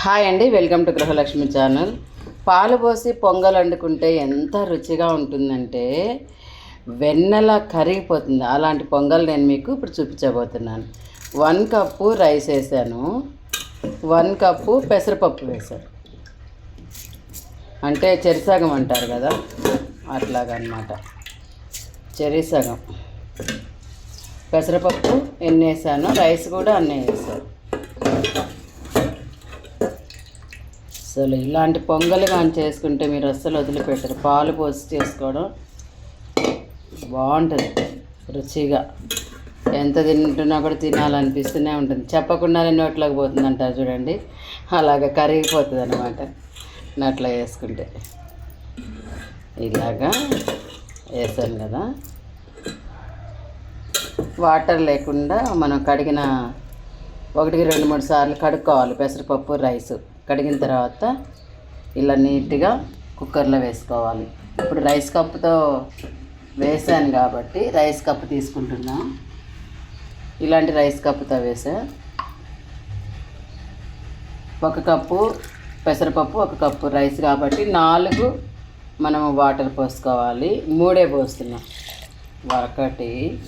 Hi అండి welcome to Gruhalakshmi channel. పాలు పోసి పొంగల్ వండుకుంటే ఎంత రుచిగా ఉంటుందంటే వెన్నెల కరిగిపోతుంది. అలాంటి పొంగల్ నేను మీకు ఇప్పుడు చూపించబోతున్నాను. వన్ కప్పు రైస్ వేసాను. వన్ కప్పు పెసరపప్పు వేసాను. అంటే చెరిసగం అంటారు కదా అట్లాగనమాట. చెరిసగం పెసరపప్పు ఎన్ని వేసాను రైస్ కూడా అన్నీ వేసాను. అసలు ఇలాంటి పొంగలు కానీ చేసుకుంటే మీరు అస్సలు వదిలిపెట్టరు. పాలు పోసి చేసుకోవడం బాగుంటుంది రుచిగా. ఎంత తింటున్నా కూడా తినాలనిపిస్తూనే ఉంటుంది. చెప్పకుండానే నోట్లోకి పోతుంది అంటారు చూడండి. అలాగ కరిగిపోతుంది అనమాట నోట్లో వేసుకుంటే. ఇలాగా వేసాను కదా. వాటర్ లేకుండా మనం కడిగిన ఒకటికి రెండు మూడు సార్లు కడుక్కోవాలి. పెసరపప్పు రైసు. కడిగిన తర్వాత ఇలా నీట్గా కుక్కర్లో వేసుకోవాలి. ఇప్పుడు రైస్ కప్పుతో వేసాను కాబట్టి రైస్ కప్పు తీసుకుంటున్నా. ఇలాంటి రైస్ కప్పుతో వేసా. ఒక కప్పు పెసరపప్పు ఒక కప్పు రైస్ కాబట్టి నాలుగు మనము వాటర్ పోసుకోవాలి. మూడే పోస్తున్నాం. ఒకటి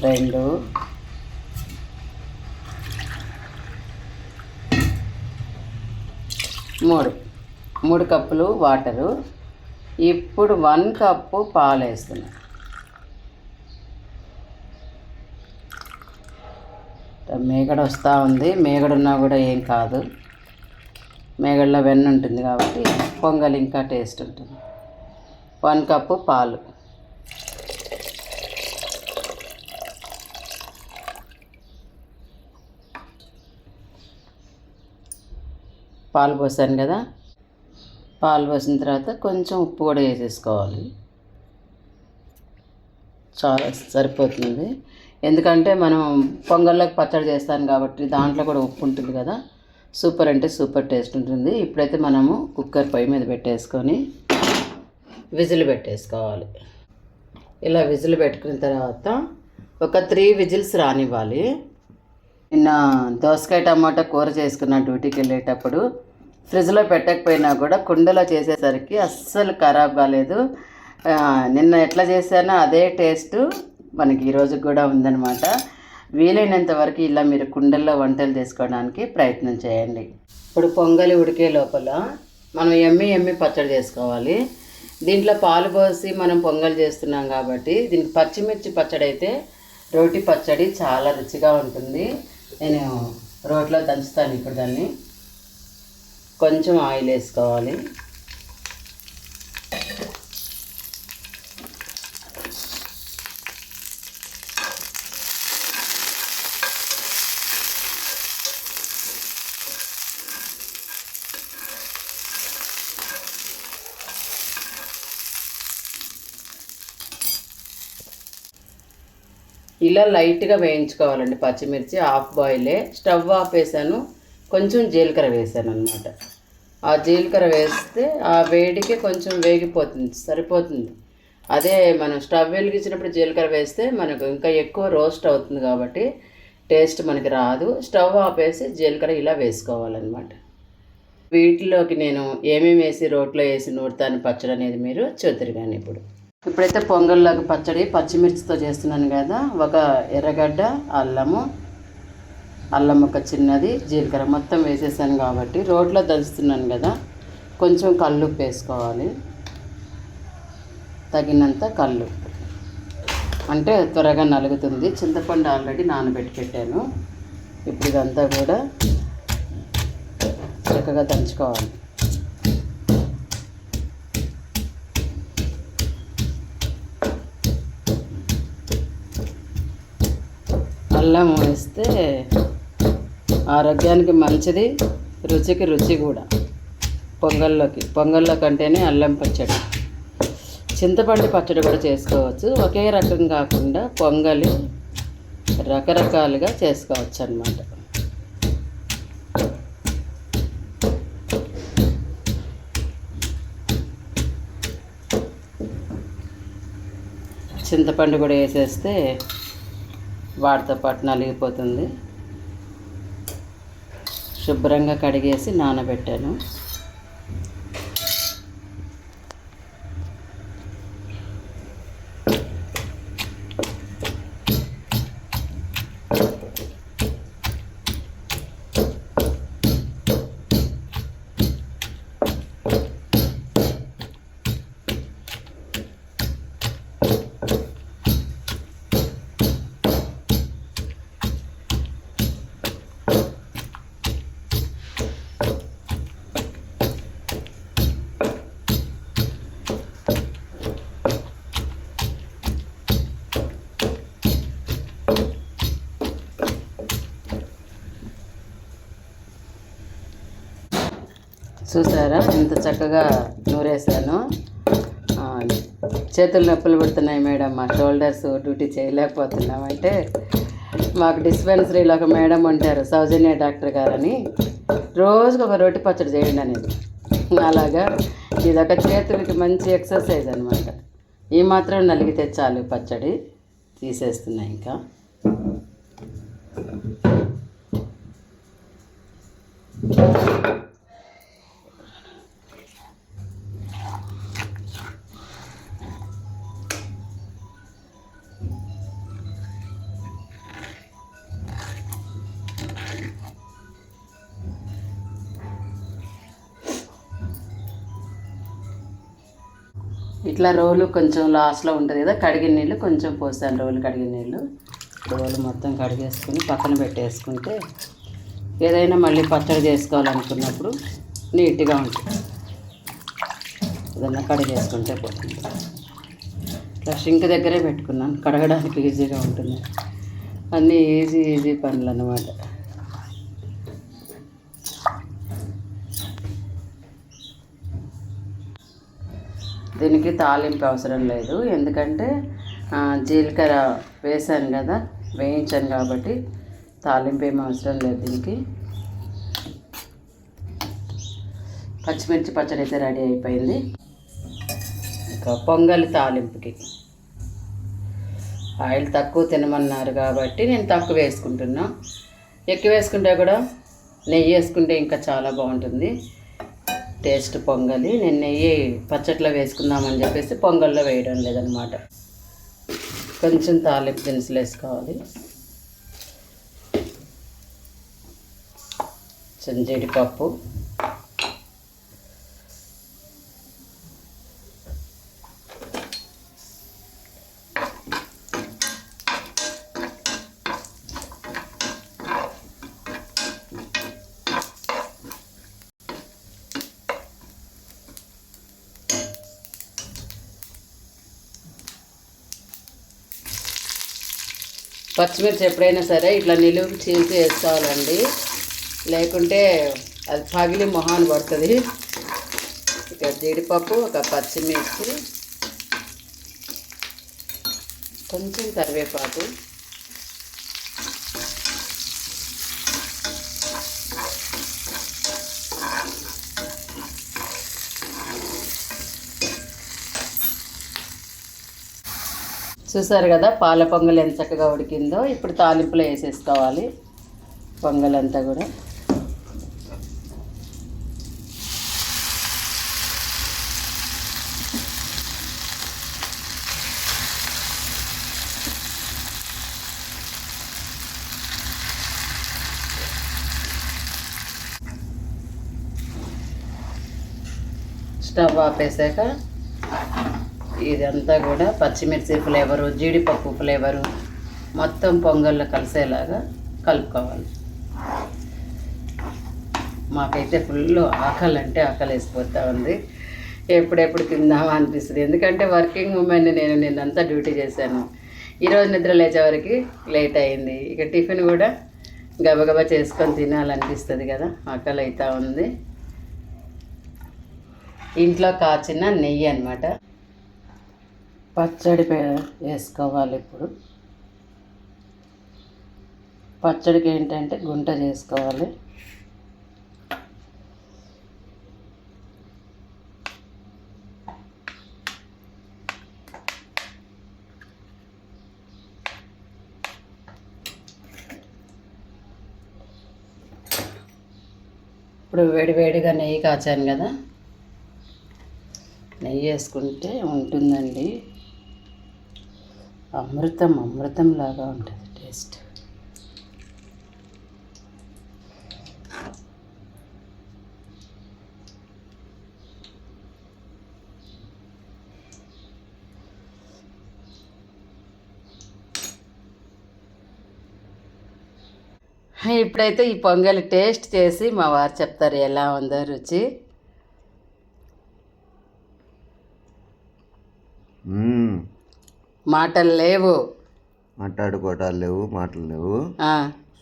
రెండు. మూడు. మూడు కప్పులు వాటరు. ఇప్పుడు వన్ కప్పు పాలు వేస్తున్నా. మేగడ వస్తూ ఉంది. మేగడున్నా కూడా ఏం కాదు. మేగడలో వెన్న ఉంటుంది కాబట్టి పొంగల్ ఇంకా టేస్ట్ ఉంటుంది. వన్ కప్పు పాలు. పాలు పోసాను కదా. పాలు పోసిన తర్వాత కొంచెం ఉప్పు కూడా వేసేసుకోవాలి. చాలా సరిపోతుంది. ఎందుకంటే మనం పొంగల్లోకి పచ్చడి చేస్తాను కాబట్టి దాంట్లో కూడా ఉప్పు ఉంటుంది కదా. సూపర్ అంటే సూపర్ టేస్ట్ ఉంటుంది. ఇప్పుడైతే మనము కుక్కర్ పొయ్యి మీద పెట్టేసుకొని విజిల్ పెట్టేసుకోవాలి. ఇలా విజిల్ పెట్టుకున్న తర్వాత ఒక త్రీ విజిల్స్ రానివ్వాలి. నిన్న దోసకాయ టమాటా కూర చేసుకున్న డ్యూటీకి వెళ్ళేటప్పుడు ఫ్రిడ్జ్లో పెట్టకపోయినా కూడా కుండలో చేసేసరికి అస్సలు ఖరాబ్ కాలేదు. నిన్న ఎట్లా చేశానో అదే టేస్ట్ మనకి ఈరోజు కూడా ఉందన్నమాట. వీలైనంత వరకు ఇలా మీరు కుండల్లో వంటలు చేసుకోవడానికి ప్రయత్నం చేయండి. ఇప్పుడు పొంగలి ఉడికే లోపల మనం ఎమ్మి ఎమ్మి పచ్చడి చేసుకోవాలి. దీంట్లో పాలు పోసి మనం పొంగల్ చేస్తున్నాం కాబట్టి దీనికి పచ్చిమిర్చి పచ్చడి అయితే రోటి పచ్చడి చాలా రుచిగా ఉంటుంది. నేను రోట్లో దంచుతాను ఇప్పుడు దాన్ని. కొంచెం ఆయిల్ వేసుకోవాలి. ఇలా లైట్గా వేయించుకోవాలండి పచ్చిమిర్చి హాఫ్ బాయిలే. స్టవ్ ఆఫ్ వేసాను కొంచెం జీలకర్ర వేసాను అనమాట ఆ జీలకర్ర వేస్తే ఆ వేడికి కొంచెం వేగిపోతుంది సరిపోతుంది. అదే మనం స్టవ్ వెలిగించినప్పుడు జీలకర్ర వేస్తే మనకు ఇంకా ఎక్కువ రోస్ట్ అవుతుంది కాబట్టి టేస్ట్ మనకి రాదు. స్టవ్ ఆపేసి జీలకర్ర ఇలా వేసుకోవాలన్నమాట. వీటిలోకి నేను ఏమేమి వేసి రోట్లో వేసి నూరుతాను పచ్చడి అనేది మీరు చూద్దరు కానీ ఇప్పుడు. ఇప్పుడైతే పొంగల్లాగా పచ్చడి పచ్చిమిర్చితో చేస్తున్నాను కదా. ఒక ఎర్రగడ్డ అల్లము అల్లం ఒక చిన్నది జీలకర్ర మొత్తం వేసేసాను కాబట్టి రోట్లో దంచుతున్నాను కదా. కొంచెం కల్లుప్పు వేసుకోవాలి. తగినంత కల్లుప్పు. అంటే త్వరగా నలుగుతుంది. చింతపండు ఆల్రెడీ నానబెట్టి పెట్టాను. ఇప్పుడు ఇదంతా కూడా చక్కగా దంచుకోవాలి. అల్లం వేస్తే ఆరోగ్యానికి మంచిది రుచికి రుచి కూడా. పొంగల్లోకి పొంగల్లో కంటేనే అల్లం పచ్చడి. చింతపండు పచ్చడి కూడా చేసుకోవచ్చు. ఒకే రకం కాకుండా పొంగలి రకరకాలుగా చేసుకోవచ్చు అన్నమాట చింతపండు కూడా వేసేస్తే వాటితో పాటు నలిగిపోతుంది. శుభ్రంగా కడిగేసి నానబెట్టాను. చూసారా? ఎంత చక్కగా నూరేసాను చేతులు నొప్పులు పెడుతున్నాయి మేడం. మా షోల్డర్స్ డ్యూటీ చేయలేకపోతున్నాం అంటే మాకు డిస్పెన్సరీలో ఒక మేడం ఉంటారు సౌజన్య డాక్టర్ గారని. రోజుకు ఒక రొట్టి పచ్చడి చేయండి అనేది. అలాగా ఇదొక చేతులకి మంచి ఎక్సర్సైజ్ అనమాట ఈ మాత్రం నలిగితే చాలు పచ్చడి. తీసేస్తున్నాయి ఇంకా. ఇట్లా రోలు కొంచెం లాస్ట్లో ఉంటుంది కదా కడిగిన నీళ్ళు కొంచెం పోస్తాను రోలు కడిగిన నీళ్ళు. రోలు మొత్తం కడిగేసుకుని పక్కన పెట్టేసుకుంటే ఏదైనా మళ్ళీ పచ్చడి చేసుకోవాలనుకున్నప్పుడు నీట్గా ఉంటుంది. ఏదైనా కడిగేసుకుంటే పోతుంది. ఇట్లా షింక్ దగ్గరే పెట్టుకున్నాను కడగడానికి ఈజీగా ఉంటుంది. అన్నీ ఈజీ ఈజీ పనులు అన్నమాట. దీనికి తాలింపు అవసరం లేదు. ఎందుకంటే జీలకర్ర వేసాను కదా వేయించాను కాబట్టి తాలింపు ఏం అవసరం లేదు దీనికి. పచ్చిమిర్చి పచ్చడి అయితే రెడీ అయిపోయింది. ఇంకా పొంగలి తాలింపుకి. ఆయిల్ తక్కువ తినమన్నారు కాబట్టి నేను తక్కువ వేసుకుంటున్నా. ఎక్కువ వేసుకుంటే కూడా నెయ్యి వేసుకుంటే ఇంకా చాలా బాగుంటుంది. టేస్ట్ పొంగలి నేను నెయ్యి పచ్చట్లో వేసుకుందామని చెప్పేసి పొంగల్లో వేయడం లేదనమాట. కొంచెం తాలింపు దినుసులు వేసుకోవాలి. కొంచెం పచ్చిమిర్చి ఎప్పుడైనా సరే ఇట్లా నిలువు చీల్చి వేసుకోవాలండి. లేకుంటే అది పగిలి మొహాన్ని పడుతుంది. ఇక జీడిపప్పు ఒక పచ్చిమిర్చి కొంచెం కరివేపాకు. చూసారు కదా పాల పొంగల్ ఎంత చక్కగా ఉడికిందో. ఇప్పుడు తాలింపులో వేసేసుకోవాలి. పొంగల్ అంతా కూడా. స్టవ్ ఆపేసాక ఇదంతా కూడా పచ్చిమిర్చి ఫ్లేవరు జీడిపప్పు ఫ్లేవరు మొత్తం పొంగల్లో కలిసేలాగా కలుపుకోవాలి. మాకైతే ఫుల్ ఆకలి అంటే ఆకలి వేసిపోతూ ఉంది. ఎప్పుడెప్పుడు తిందామా అనిపిస్తుంది. ఎందుకంటే వర్కింగ్ ఉమెన్ నేను నిన్నంతా డ్యూటీ చేశాను. ఈరోజు నిద్ర లేచేవరకు లేట్ అయింది. ఇక టిఫిన్ కూడా గబగబా చేసుకొని తినాలనిపిస్తుంది కదా ఆకలి అవుతూ ఉంది. ఇంట్లో కాచిన నెయ్యి అనమాట పచ్చడి వేసుకోవాలి ఇప్పుడు. పచ్చడికి ఏంటంటే గుంట చేసుకోవాలి. ఇప్పుడు వేడివేడిగా నెయ్యి కాచాను కదా. నెయ్యి వేసుకుంటే ఉంటుందండి. అమృతం అమృతం లాగా ఉంటుంది టేస్ట్ ఇప్పుడైతే ఈ పొంగల్ టేస్ట్ చేసి మా వారు చెప్తారు ఎలా ఉందో రుచి మ్మ్. మాటలు లేవు. మాట్లాడుకోవటాలు లేవు మాటలు లేవు.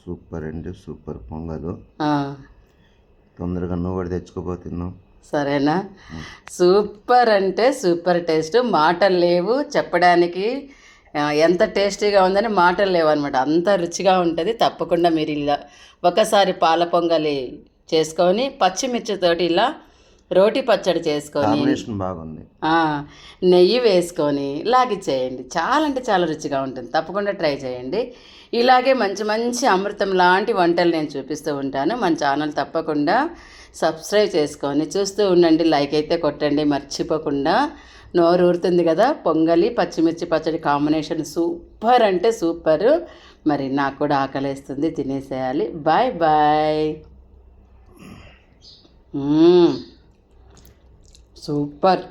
సూపర్ అండి సూపర్ పొంగలు. తొందరగా నువ్వు కూడా తెచ్చుకోపోతున్నావు సరేనా? సూపర్ అంటే సూపర్ టేస్ట్. మాటలు లేవు చెప్పడానికి. ఎంత టేస్టీగా ఉందని మాటలు లేవు అనమాట అంత రుచిగా ఉంటుంది. తప్పకుండా మీరు ఇలా ఒకసారి పాల పొంగలి చేసుకొని పచ్చిమిర్చితోటి ఇలా రోటి పచ్చడి చేసుకొని బాగుంది. నెయ్యి వేసుకొని లాగిచ్చేయండి చాలా అంటే చాలా రుచిగా ఉంటుంది. తప్పకుండా ట్రై చేయండి. ఇలాగే మంచి మంచి అమృతం లాంటి వంటలు నేను చూపిస్తూ ఉంటాను. మన ఛానల్ తప్పకుండా సబ్స్క్రైబ్ చేసుకొని చూస్తూ ఉండండి. లైక్ అయితే కొట్టండి. మర్చిపోకుండా నోరు ఊరుతుంది కదా. పొంగలి పచ్చిమిర్చి పచ్చడి కాంబినేషన్ సూపర్ అంటే సూపర్. మరి నాకు కూడా ఆకలేస్తుంది. తినేసేయాలి. Bye bye. మ్మ్. సూపర్